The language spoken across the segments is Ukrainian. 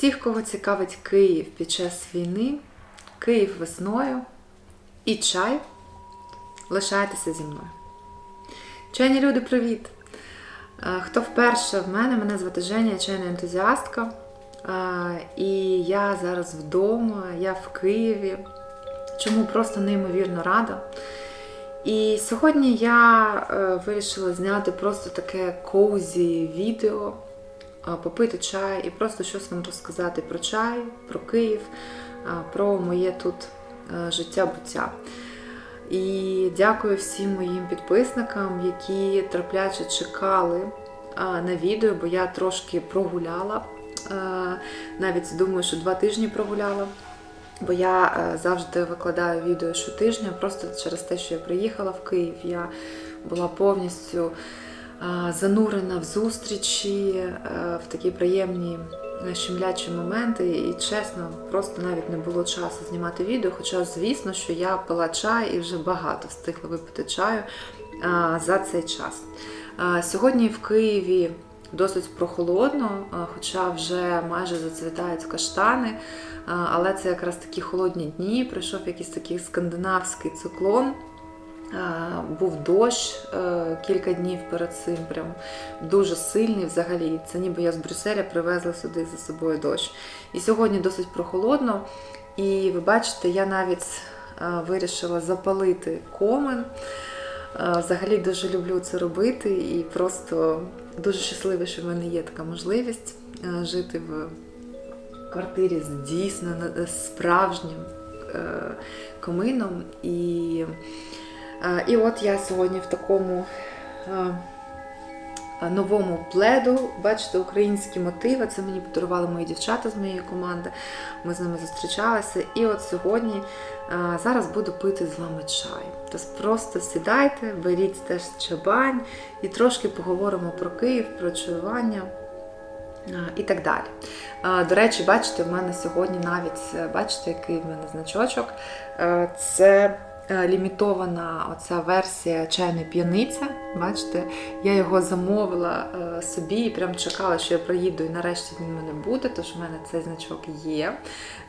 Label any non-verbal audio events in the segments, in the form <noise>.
Всіх, кого цікавить Київ під час війни, Київ весною і чай, лишайтеся зі мною. Чайні люди, привіт! Е, Хто вперше в мене, мене звати Женя, чайна ентузіастка. Е, І я зараз вдома, я в Києві, чому просто неймовірно рада. І сьогодні я е, вирішила зняти просто таке коузі відео, попити чай і просто щось вам розказати про чай, про Київ, про моє тут е, життя-буття. І дякую всім моїм підписникам, які трапляче чекали на відео, бо я трошки прогуляла. Е, Навіть думаю, що два тижні прогуляла. Бо я е, завжди викладаю відео щотижня, просто через те, що я приїхала в Київ, я була повністю занурена в зустрічі, е, в такі приємні е, щемлячі моменти. І чесно, просто навіть не було часу знімати відео. Хоча, звісно, що я пила чай і вже багато встигла випити чаю за цей час. Сьогодні в Києві досить прохолодно, хоча вже майже зацвітають каштани. Але це якраз такі холодні дні. Прийшов якийсь такий скандинавський циклон. Був дощ е, кілька днів перед цим, прям дуже сильний взагалі. Це ніби я з Брюсселя привезла сюди за собою дощ. І сьогодні досить прохолодно. І ви бачите, я навіть е, вирішила запалити комен. Е, Взагалі дуже люблю це робити і просто дуже щаслива, що в мене є така можливість жити в квартирі з дійсно справжнім комином. І, і от я сьогодні в такому новому пледу, бачите, українські мотиви. Це мені подарували мої дівчата з моєї команди. Ми з ними зустрічалися. І от сьогодні зараз буду пити з вами чай. Тобто просто сідайте, беріть теж чабань і трошки поговоримо про Київ, про чаювання. І так далі. До речі, бачите, в мене сьогодні навіть бачите, який в мене значочок. Це лімітована оця версія чайної п'яниця. Бачите, я його замовила е, собі і прям чекала, що я приїду, і нарешті він в мене буде, тож в мене цей значок є.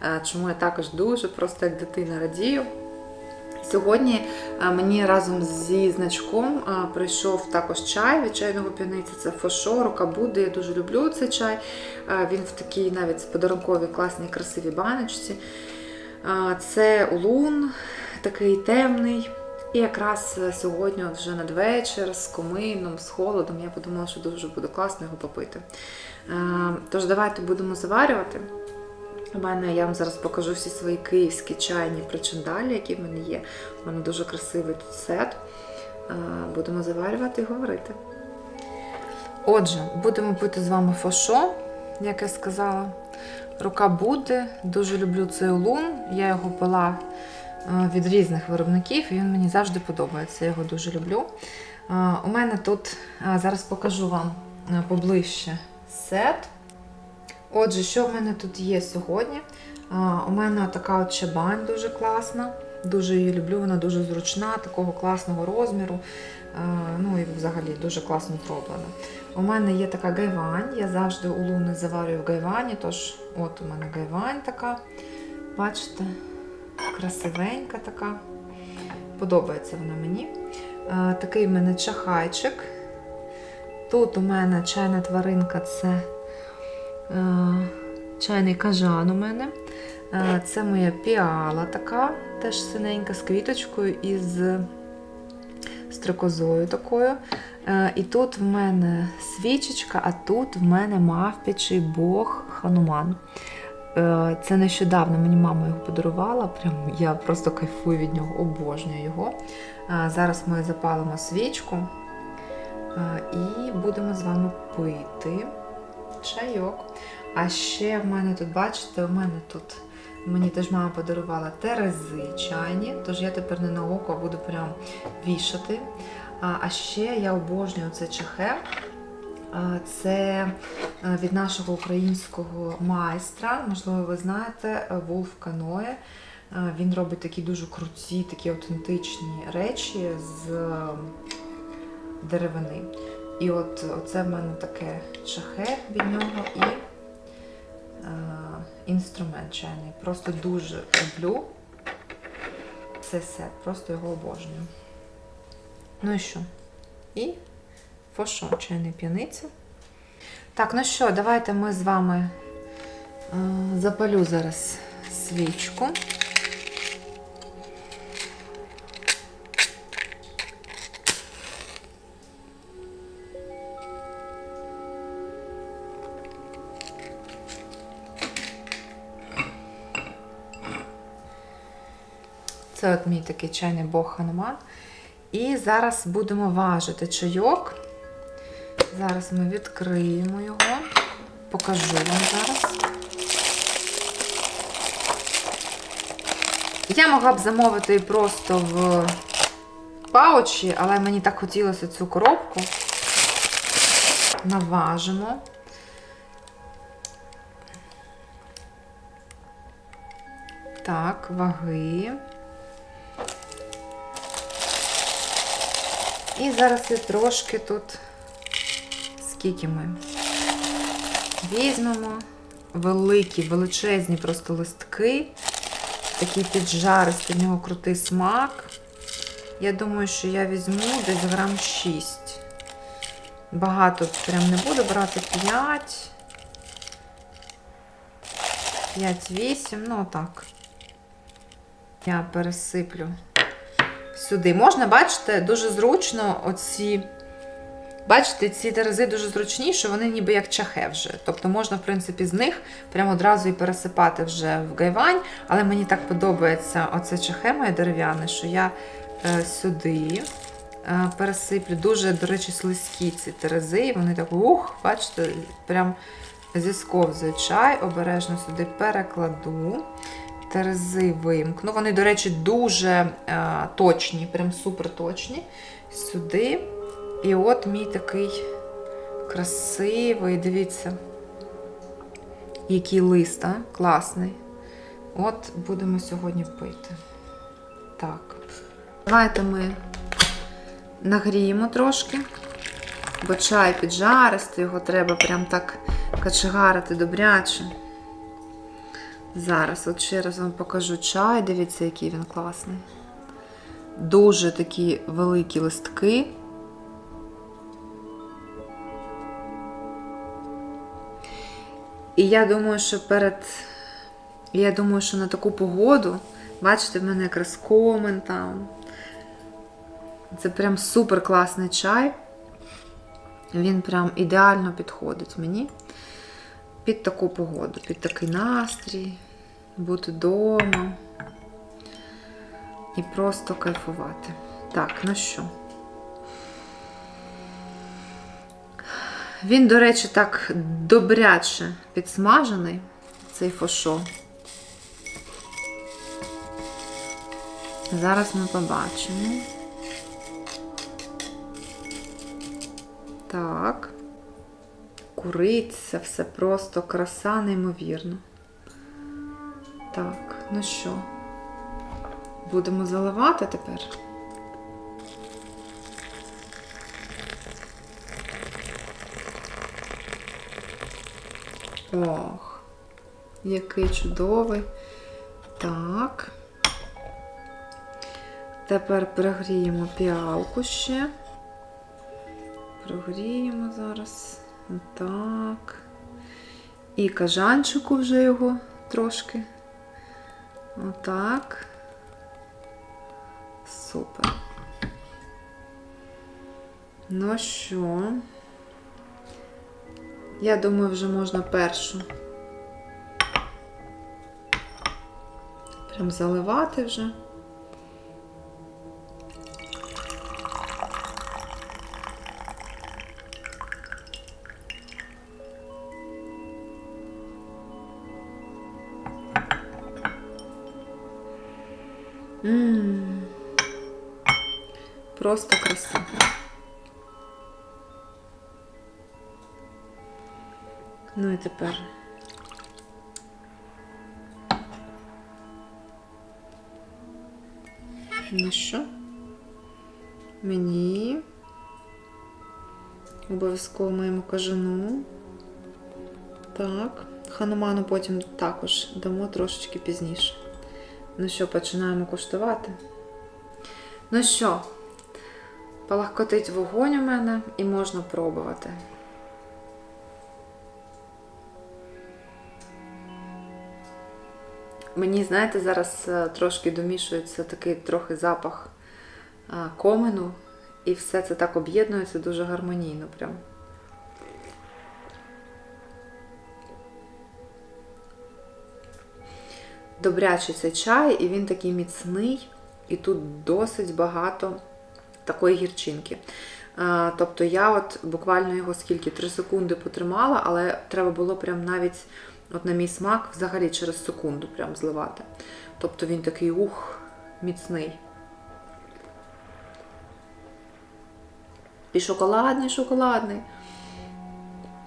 Е, Чому я також дуже просто як дитина радію. Сьогодні е, мені разом зі значком е, прийшов також чай від чайного п'яниці. Це фошо, рука Будди. Я дуже люблю цей чай. Е, Він в такій навіть подарунковій класній красивій баночці. Е, Це улун, такий темний. І якраз е, сьогодні, от вже надвечір, з комином, з холодом, я подумала, що дуже буде класно його попити. Е, Тож давайте будемо заварювати. У мене я вам зараз покажу всі свої київські чайні причиндалі, які в мене є. У мене дуже красивий тут сет. Е, Будемо заварювати і говорити. Отже, будемо пити з вами фошо, як я сказала. Рука Будди. Дуже люблю цей улун. Я його пила від різних виробників, і він мені завжди подобається. Я його дуже люблю. Е, У мене тут е, зараз покажу вам е, поближче сет. Отже, що в мене тут є сьогодні? У мене така от чабань дуже класна. Дуже її люблю, вона дуже зручна, такого класного розміру. Ну і взагалі дуже класно зроблена. У мене є така гайвань. Я завжди улуни заварюю в гайвані, тож от у мене гайвань така. Бачите, красивенька така. Подобається вона мені. Такий в мене чахайчик. Тут у мене чайна тваринка це Е, чайний кажан у мене. Е, Це моя піала така, теж синенька, з квіточкою і з стрекозою такою. Е, І тут в мене свічечка, а тут в мене мавпячий бог Хануман. Е, Це нещодавно мені мама його подарувала. Прям я просто кайфую від нього, обожнюю його. Е, Зараз ми запалимо свічку е, і будемо з вами пити чайок. А ще в мене тут, бачите, у мене тут мені теж мама подарувала терези чайні, тож я тепер не на око а буду прям вішати. А, ще я обожнюю цей чахе. А, Це е, від нашого українського майстра, можливо, ви знаєте, Вулф Каное. Е, Він робить такі дуже круті, такі автентичні речі з е, деревини. І от оце в мене таке шахе від нього і е, інструмент чайний. Просто дуже люблю цей сет, просто його обожнюю. Ну і що? І фошо, чайний п'яниця. Так, ну що, давайте ми з вами е, запалю зараз свічку. Це от мій такий чайний бог Хануман. І зараз будемо важити чайок. Зараз ми відкриємо його. Покажу вам зараз. Я могла б замовити просто в паучі, але мені так хотілося цю коробку. Наважимо. Так, ваги. І зараз я трошки тут, скільки ми візьмемо великі, величезні просто листки, такий піджаристий, в нього крутий смак. Я думаю, що я візьму десь грам 6. Багато прям не буду брати 5. 5-8, ну так. Я пересиплю сюди. Можна, бачите, дуже зручно оці. Бачите, ці терези дуже зручні, що вони ніби як чахе вже. Тобто можна, в принципі, з них прямо одразу і пересипати вже в гайвань. Але мені так подобається оце чахе моє дерев'яне, що я е, сюди е, пересиплю. Дуже, до речі, слизькі ці терези. І вони так, ух, бачите, прям зісковзує чай. Обережно сюди перекладу. Терези вимкну. Вони, до речі, дуже е, точні, прям супер точні. Сюди. І от мій такий красивий, дивіться, який лист, а? класний. От будемо сьогодні пити. Так. Давайте ми нагріємо трошки, бо чай піджаристий, його треба прям так качегарити добряче. Зараз, от ще раз вам покажу чай, дивіться, який він класний. Дуже такі великі листки. І я думаю, що перед. Я думаю, що на таку погоду, бачите, в мене якраз комен там. Це прям супер класний чай. Він прям ідеально підходить мені під таку погоду, під такий настрій, бути вдома і просто кайфувати. Так, ну що. Він, до речі, так добряче підсмажений, цей фошо. Зараз ми побачимо. Так. Куриця, все просто краса неймовірна. Так, ну що, будемо заливати тепер? Ох, який чудовий. Так. Тепер прогріємо піалку ще. Прогріємо зараз. Так. І кажанчику вже його трошки. Отак. Супер. Ну що? Я думаю, вже можна першу. Прям заливати вже. Ммм. Просто краса. І тепер. Ну що? Мені. Обов'язково моєму кажану. Так, Хануману потім також дамо трошечки пізніше. Ну що, починаємо куштувати. Ну що, палахкотить вогонь у мене і можна пробувати. Мені, знаєте, зараз е, трошки домішується такий трохи запах е, комену, і все це так об'єднується дуже гармонійно. Прям. Добрячий цей чай, і він такий міцний, і тут досить багато такої гірчинки. Е, Тобто я от буквально його скільки 3 секунди потримала, але треба було прям навіть от на мій смак взагалі через секунду прям зливати. Тобто він такий ух, міцний. І шоколадний, шоколадний.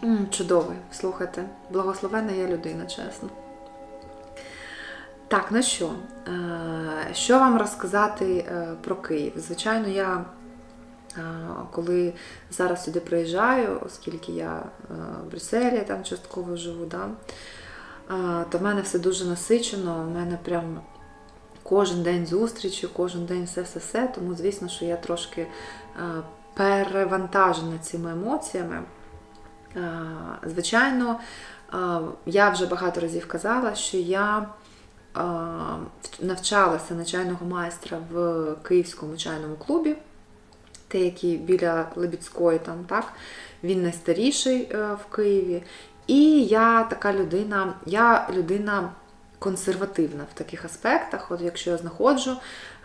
М, чудовий, слухайте. Благословенна я людина, чесно. Так, ну що, е, що вам розказати е, про Київ? Звичайно, я коли зараз сюди приїжджаю, оскільки я в Брюсселі там частково живу, да, то в мене все дуже насичено, в мене прям кожен день зустрічі, кожен день все-все-все, тому звісно, що я трошки перевантажена цими емоціями. Звичайно, я вже багато разів казала, що я навчалася на чайного майстра в Київському чайному клубі, те, який біля Лебідської, там, так, він найстаріший е, в Києві. І я така людина, я людина консервативна в таких аспектах. От Якщо я знаходжу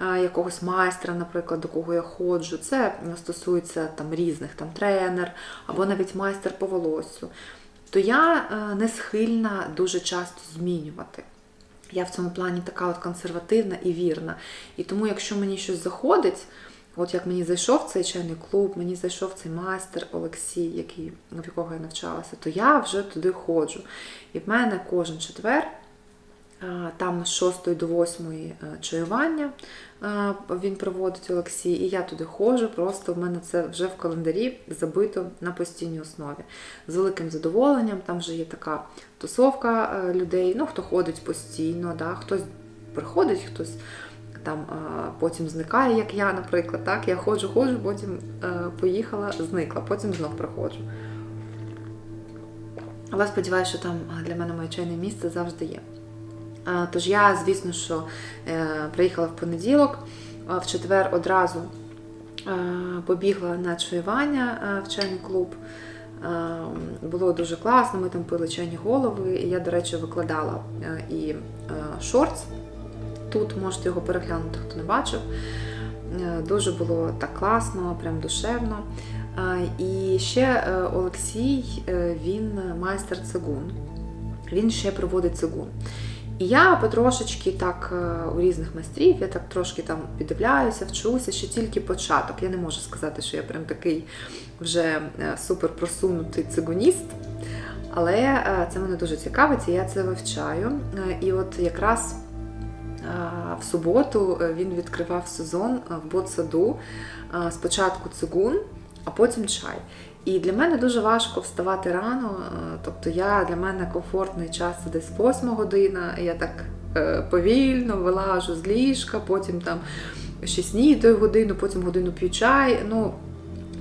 е, якогось майстра, наприклад, до кого я ходжу, це стосується там різних там тренер або навіть майстер по волоссю, то я е, не схильна дуже часто змінювати. Я в цьому плані така от консервативна і вірна. І тому, якщо мені щось заходить, от як мені зайшов цей чайний клуб, мені зайшов цей майстер Олексій, який, в якого я навчалася, то я вже туди ходжу. І в мене кожен четвер, там з 6 до 8 е, чаювання він проводить Олексій, і я туди ходжу, просто в мене це вже в календарі забито на постійній основі. З великим задоволенням, там вже є така тусовка е, людей, ну хто ходить постійно, да, хтось приходить, хтось там потім зникає, як я, наприклад. так, Я ходжу, ходжу, потім е, поїхала, зникла, потім знов приходжу. Але сподіваюся, що там для мене моє чайне місце завжди є. Тож я, звісно, що е, приїхала в понеділок, в четвер одразу е, побігла на чаювання е, в чайний клуб. Було дуже класно, ми там пили чайні голови, я, до речі, викладала і шортс. Тут можете його переглянути, хто не бачив. Дуже було так класно, прям душевно. І ще Олексій, він майстер цигун. Він ще проводить цигун. І я потрошечки так е, у різних майстрів, я так трошки там піддивляюся, вчуся, ще тільки початок. Я не можу сказати, що я прям такий вже е, супер просунутий цигуніст. Але е, це мене дуже цікавить, і я це вивчаю. І от якраз в суботу він відкривав сезон в ботсаду. Спочатку цигун, а потім чай. І для мене дуже важко вставати рано. Е, тобто я для мене комфортний час це десь 8 година. Я так е, повільно вилажу з ліжка, потім там ще снідаю годину, потім годину п'ю чай. Ну,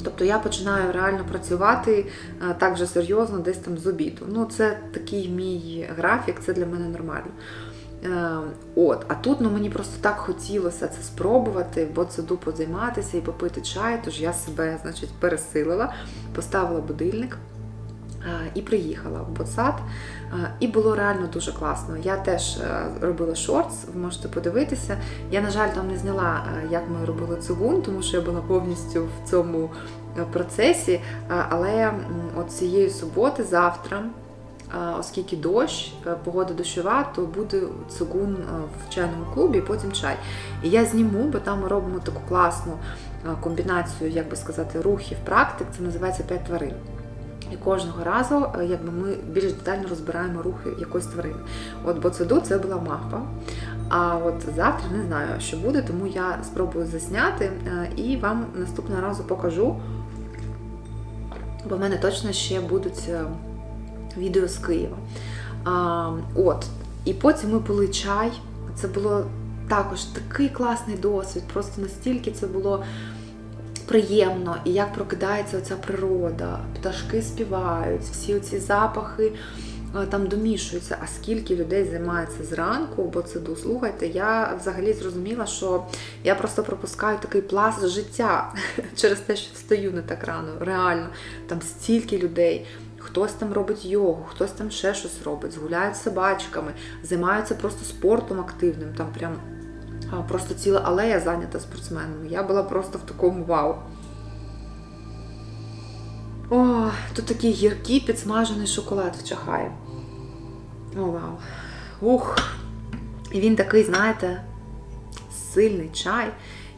Тобто я починаю реально працювати е, так же серйозно, десь там з обіду. Ну, це такий мій графік, це для мене нормально. Е, от, А тут ну, мені просто так хотілося це спробувати, бо це дупо займатися і попити чай, тож я себе значить, пересилила, поставила будильник е, і приїхала в ботсад. Е, і було реально дуже класно. Я теж робила шортс, ви можете подивитися. Я, на жаль, там не зняла, як ми робили цигун, тому що я була повністю в цьому процесі. Але от цієї суботи, завтра оскільки дощ, е, погода дощова, то буде цигун е, в чайному клубі, потім чай. І я зніму, бо там ми робимо таку класну е, комбінацію, як би сказати, рухів, практик, це називається п'ять тварин. І кожного разу якби ми більш детально розбираємо рухи якоїсь тварини. От боцеду це була мавпа. А от завтра не знаю, що буде, тому я спробую засняти і вам наступного разу покажу. Бо в мене точно ще будуть відео з Києва. А, от. І потім ми пили чай. Це було також такий класний досвід, просто настільки це було приємно, і як прокидається оця природа, пташки співають, всі оці запахи е, там домішуються. А скільки людей займається зранку, бо це ду, слухайте, я взагалі зрозуміла, що я просто пропускаю такий пласт життя <laughs> через те, що встаю не так рано. Реально, там стільки людей. Хтось там робить йогу, хтось там ще щось робить, згуляють з собачками, займаються просто спортом активним, там прям просто ціла алея зайнята спортсменами. Я була просто в такому вау. О, тут такий гіркий підсмажений шоколад в чахаї. О, вау. Ух. І він такий, знаєте, сильний чай.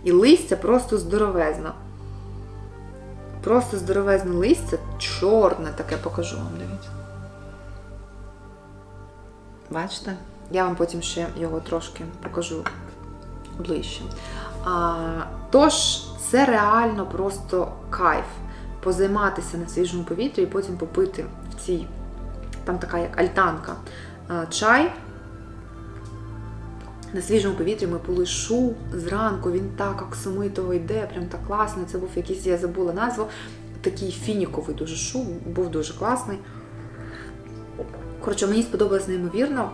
І листя просто здоровезно. Просто здоровезне листя, чорне таке покажу вам, дивіться. Бачите? Я вам потім ще його трошки покажу ближче. А, тож, це реально просто кайф позайматися на свіжому повітрі і потім попити в цій, там така як альтанка, а, чай. На свіжому повітрі ми пили шу зранку, він так оксамитово йде, прям так класно. Це був якийсь, я забула назву, такий фініковий дуже шу, був дуже класний. Коротше, мені сподобалось неймовірно.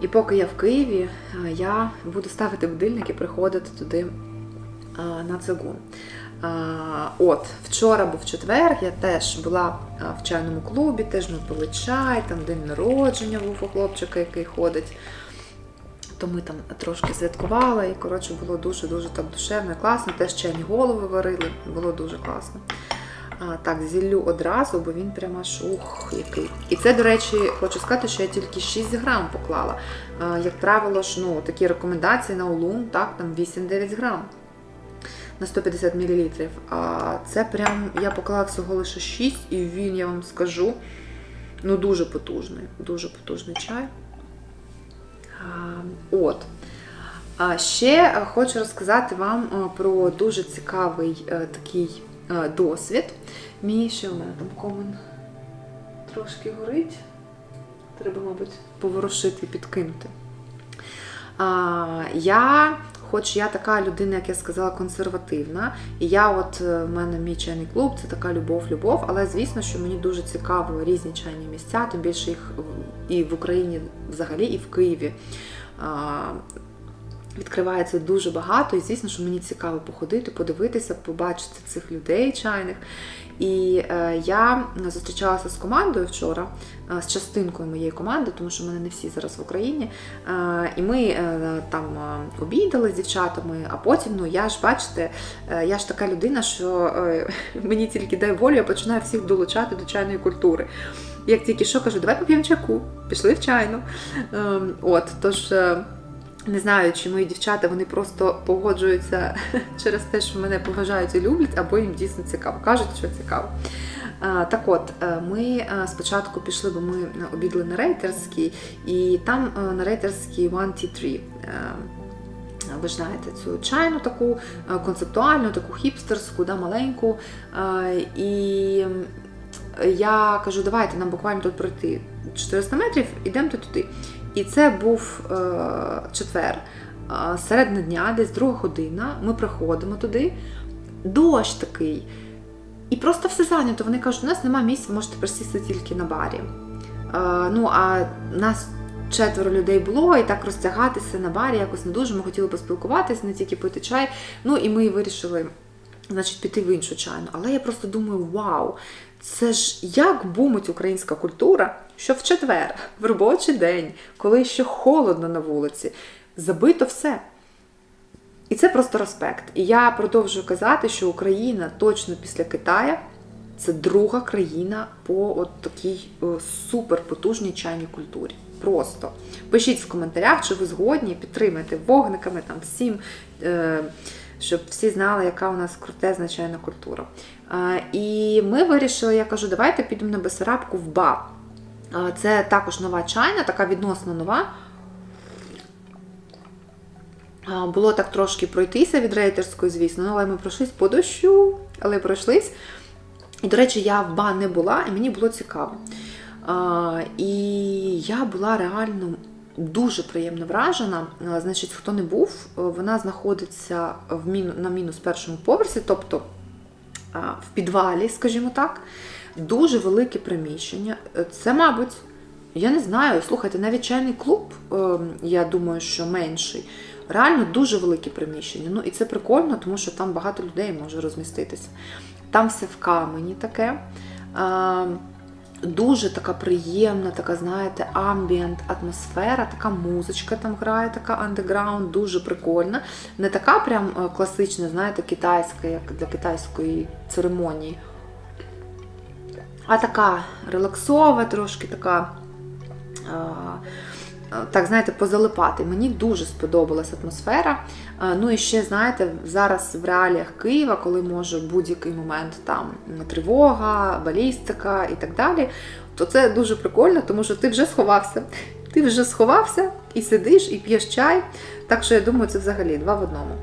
І поки я в Києві, я буду ставити будильник і приходити туди на цигун. От, вчора був четвер, я теж була в чайному клубі, теж ми пили чай, там день народження був у хлопчика, який ходить. То ми там трошки святкували, і коротше було дуже-дуже так душевно класно. Теж чайні голови варили, було дуже класно. А, так, зіллю одразу, бо він прямо аж ух, який. І це, до речі, хочу сказати, що я тільки 6 грам поклала. А, як правило, ж, ну, такі рекомендації на улун, так, там 8-9 грам на 150 мл. А це прям я поклала всього лише 6, і він, я вам скажу, ну дуже потужний, дуже потужний чай. А, От. А ще хочу розказати вам е, про дуже цікавий е, такий е, досвід. Мій ще у мене там комен трошки горить. Треба, мабуть, поворушити і підкинути. А, Я, хоч я така людина, як я сказала, консервативна, і я, от е, в мене мій чайний клуб, це така любов-любов, але звісно, що мені дуже цікаво різні чайні місця, тим більше їх і в Україні взагалі, і в Києві. А, Відкривається дуже багато, і звісно, що мені цікаво походити, подивитися, побачити цих людей чайних. І е, я зустрічалася з командою вчора, е, з частинкою моєї команди, тому що в мене не всі зараз в Україні. Е, і ми е, там е, обідали з дівчатами, а потім, ну я ж бачите, е, я ж така людина, що е, <laughs> мені тільки дай волю, я починаю всіх долучати до чайної культури. Як тільки що кажу, давай поп'ємо чайку, пішли в чайну. Е, от, тож. Не знаю, чи мої дівчата вони просто погоджуються <laughs> через те, що мене поважають і люблять, або їм дійсно цікаво. Кажуть, що цікаво. Так от, е, ми е, спочатку пішли, бо ми обідали на рейтерській, і там е, на рейтерській One Tea Tree. е, Ви ж знаєте, цю чайну таку концептуальну, таку хіпстерську, да, маленьку. І я кажу, давайте нам буквально тут пройти 400 метрів, ідемо туди. І це був е, четвер, середина дня, десь друга година. Ми приходимо туди. Дощ такий. І просто все зайнято. Вони кажуть, у нас немає місця, можете присісти тільки на барі. Е, ну, а нас четверо людей було, і так розтягатися на барі якось не дуже. Ми хотіли поспілкуватися, не тільки пити чай. Ну і ми вирішили, значить, піти в іншу чайну. Але я просто думаю, вау, це ж як бумить українська культура, що в четвер, в робочий день, коли ще холодно на вулиці, забито все. І це просто респект. І я продовжую казати, що Україна точно після Китаю це друга країна по от такій е, суперпотужній чайній культурі. Просто пишіть в коментарях, чи ви згодні, підтримайте вогниками там всім, е, щоб всі знали, яка у нас крутезна чайна культура. Е, І ми вирішили, я кажу, давайте підемо на Бесарабку в БА. Це також нова чайна, така відносно нова. Було так трошки пройтися від рейтерської, звісно, але ми пройшлись по дощу, але пройшлись. І, до речі, я в БА не була, і мені було цікаво. І я була реально дуже приємно вражена. Значить, хто не був, вона знаходиться в міну, на мінус першому поверсі, тобто в підвалі, скажімо так, дуже велике приміщення. Це, мабуть, я не знаю, слухайте, навіть чайний клуб, е, я думаю, що менший. Реально дуже велике приміщення. Ну і це прикольно, тому що там багато людей може розміститися. Там все в камені таке. Е, Дуже така приємна, така, знаєте, амбієнт, атмосфера, така музичка там грає, така андеграунд, дуже прикольна. Не така прям е, класична, знаєте, китайська, як для китайської церемонії. А така релаксова, трошки така, так, знаєте, позалипати. Мені дуже сподобалась атмосфера. Ну і ще, знаєте, зараз в реаліях Києва, коли може будь-який момент там тривога, балістика і так далі, то це дуже прикольно, тому що ти вже сховався. Ти вже сховався і сидиш, і п'єш чай. Так що я думаю, це взагалі два в одному.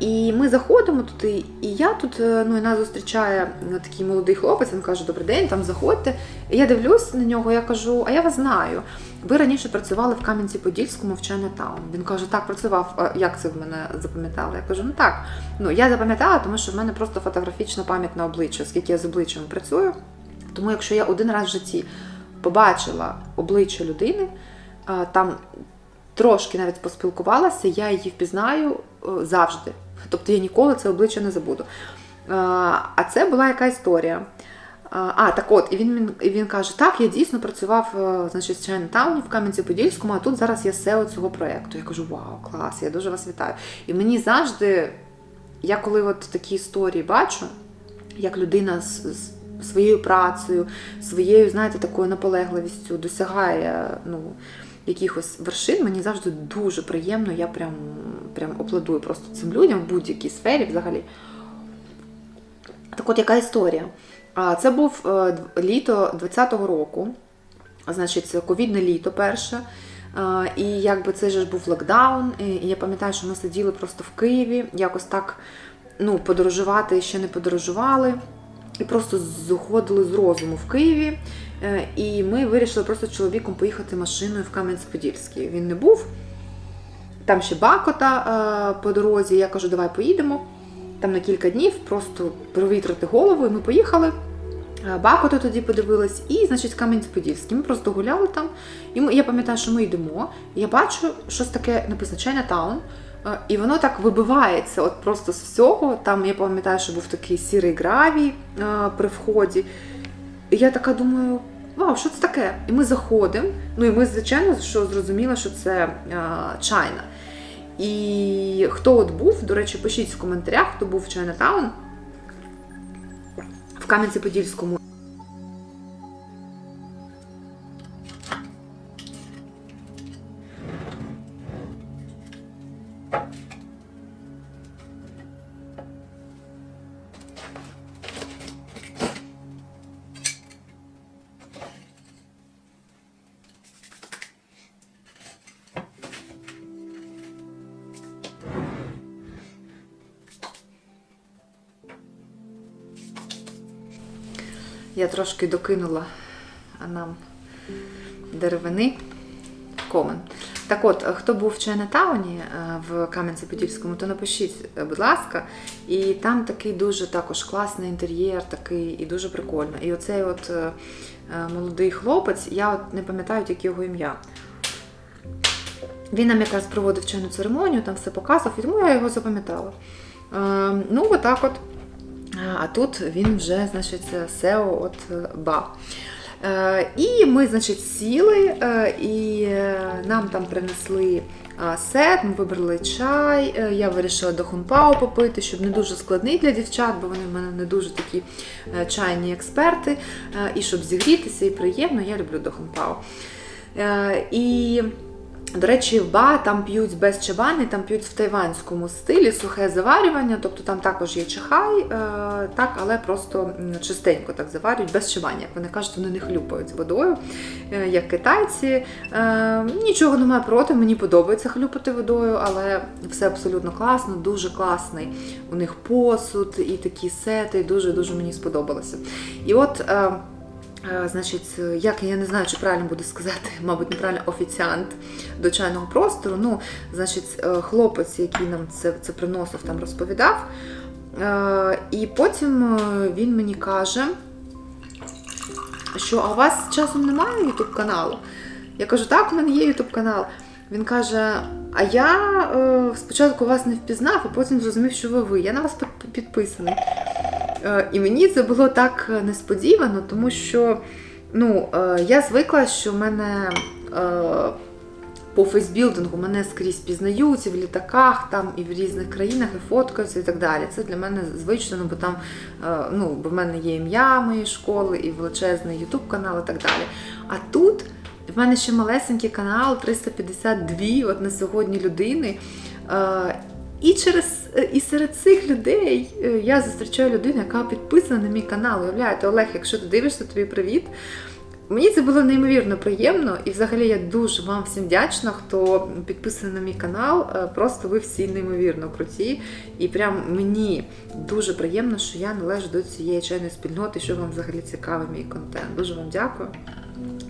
І ми заходимо туди, і я тут, е, ну і нас зустрічає ну, такий молодий хлопець, він каже, добрий день, там заходьте. І я дивлюсь на нього, я кажу, а я вас знаю. Ви раніше працювали в Кам'янці-Подільському в Чайнатаун. Він каже, так, працював. Як це в мене запам'ятали? Я кажу, ну так. Ну я запам'ятала, тому що в мене просто фотографічна пам'ять обличчя, оскільки я з обличчям працюю. Тому якщо я один раз в житті побачила обличчя людини, там трошки навіть поспілкувалася, я її впізнаю е, завжди. Тобто я ніколи це обличчя не забуду. А це була яка історія. А, так от, і він, він, він каже: так, я дійсно працював е, значить, в Чайнатауні в Кам'янці-Подільському, а тут зараз я SEO цього проєкту. Я кажу, вау, клас, я дуже вас вітаю. І мені завжди, я коли от такі історії бачу, як людина з, з своєю працею, своєю, знаєте, такою наполегливістю досягає ну, якихось вершин, мені завжди дуже приємно. Я прям, прям аплодую просто цим людям в будь-якій сфері взагалі. Так от яка історія? Це був е, літо 20-го року, значить, ковідне літо перше. І якби це ж був локдаун. І я пам'ятаю, що ми сиділи просто в Києві, якось так ну, подорожувати ще не подорожували. І просто зуходили з розуму в Києві. Е, І ми вирішили просто з чоловіком поїхати машиною в Кам'янець-Подільський. Він не був. Там ще Бакота е, по дорозі. Я кажу, давай поїдемо. Там на кілька днів просто провітрити голову, і ми поїхали. Е, Бакоту тоді подивилась, і, значить, Кам'янець-Подільський. Ми просто гуляли там. І я пам'ятаю, що ми йдемо. Я бачу, щось таке написано Чайнатаун. І воно так вибивається от просто з всього. Там я пам'ятаю, що був такий сірий гравій при вході. І я така думаю, вау, що це таке? І ми заходимо. Ну і ми, звичайно, що зрозуміли, що це е, чайна. І хто от був, до речі, пишіть в коментарях, хто був в Чайнатаун в Кам'янці-Подільському. Я трошки докинула нам деревини комен. Так от, хто був в Чайнатауні е, в Кам'янці-Подільському, то напишіть, е, будь ласка. І там такий дуже також класний інтер'єр, такий і дуже прикольно. І оцей от е, молодий хлопець, я от не пам'ятаю тільки його ім'я. Він нам якраз проводив чайну церемонію, там все показував, і тому я його запам'ятала. Е, ну, отак от. А тут він вже, значить, SEO от е, БА. Е, І ми, значить, сіли, е, і нам там принесли сет, ми вибрали чай. Я вирішила до хунпао попити, щоб не дуже складний для дівчат, бо вони в мене не дуже такі чайні експерти. І щоб зігрітися і приємно, я люблю до хунпао. Е, І до речі, ба там п'ють без чабани, там п'ють в тайванському стилі сухе заварювання, тобто там також є чихай, е, так, але просто чистенько так заварюють, без чабання. Як вони кажуть, вони не хлюпають з водою, е, як китайці. Е, Нічого немає проти, мені подобається хлюпати водою, але все абсолютно класно, дуже класний. У них посуд і такі сети, дуже-дуже мені сподобалося. І от. Е, Е, Значить, як я не знаю, чи правильно буду сказати, <laughs> мабуть, неправильно офіціант до чайного простору. Ну, значить, е, хлопець, який нам це, це приносив, там розповідав. Е, І потім е, він мені каже, що а у вас часом немає YouTube каналу? Я кажу, так, у мене є YouTube канал. Він каже: А я е, спочатку вас не впізнав, а потім зрозумів, що ви ви. Я на вас під- підписаний. Е, і мені це було так е, несподівано, тому що ну, е, я звикла, що в мене по фейсбілдингу мене скрізь пізнають і в літаках, там і в різних країнах, і фоткаються і так далі. Це для мене звично, ну, бо там ну, бо в мене є ім'я моєї школи і величезний Ютуб канал і так далі. А тут в мене ще малесенький канал, 352 от на сьогодні людини. І через е, і серед цих людей е, я зустрічаю людину, яка підписана на мій канал. Уявляєте, Олег, якщо ти дивишся, тобі привіт. Мені це було неймовірно приємно, і взагалі я дуже вам всім вдячна, хто підписаний на мій канал. Е, Просто ви всі неймовірно круті. І прям мені дуже приємно, що я належу до цієї чайної спільноти, що вам взагалі цікавий мій контент. Дуже вам дякую.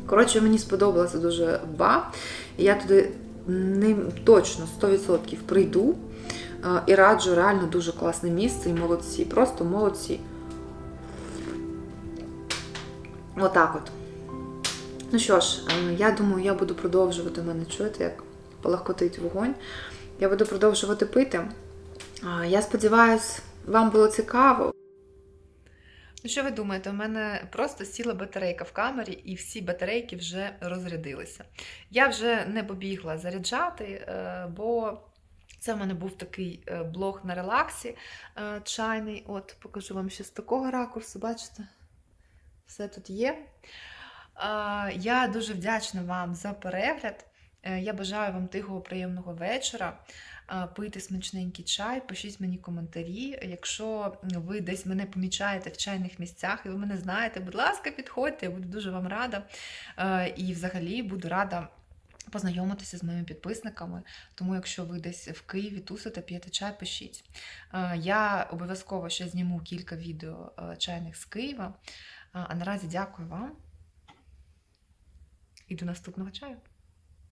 Коротше, мені сподобалася дуже ба. Я туди ним точно 100% прийду. І раджу реально дуже класне місце і молодці. Просто молодці. Отак от. Ну що ж, е, я думаю, я буду продовжувати мене чути, як полагкотить вогонь. Я буду продовжувати пити. Я сподіваюся, вам було цікаво. Ну, що ви думаєте, у мене просто сіла батарейка в камері, і всі батарейки вже розрядилися. Я вже не побігла заряджати, е, бо це в мене був такий е, блог на релаксі е, чайний. От, покажу вам ще з такого ракурсу, бачите? Все тут є. Я дуже вдячна вам за перегляд. Е, Я бажаю вам тихого, приємного вечора. Пийте смачненький чай, пишіть мені коментарі. Якщо ви десь мене помічаєте в чайних місцях і ви мене знаєте, будь ласка, підходьте, я буду дуже вам рада. І взагалі буду рада познайомитися з моїми підписниками. Тому, якщо ви десь в Києві тусите, п'єте чай, пишіть. Е, Я обов'язково ще зніму кілька відео е, чайних з Києва. Е, А наразі дякую вам. І до наступного чаю.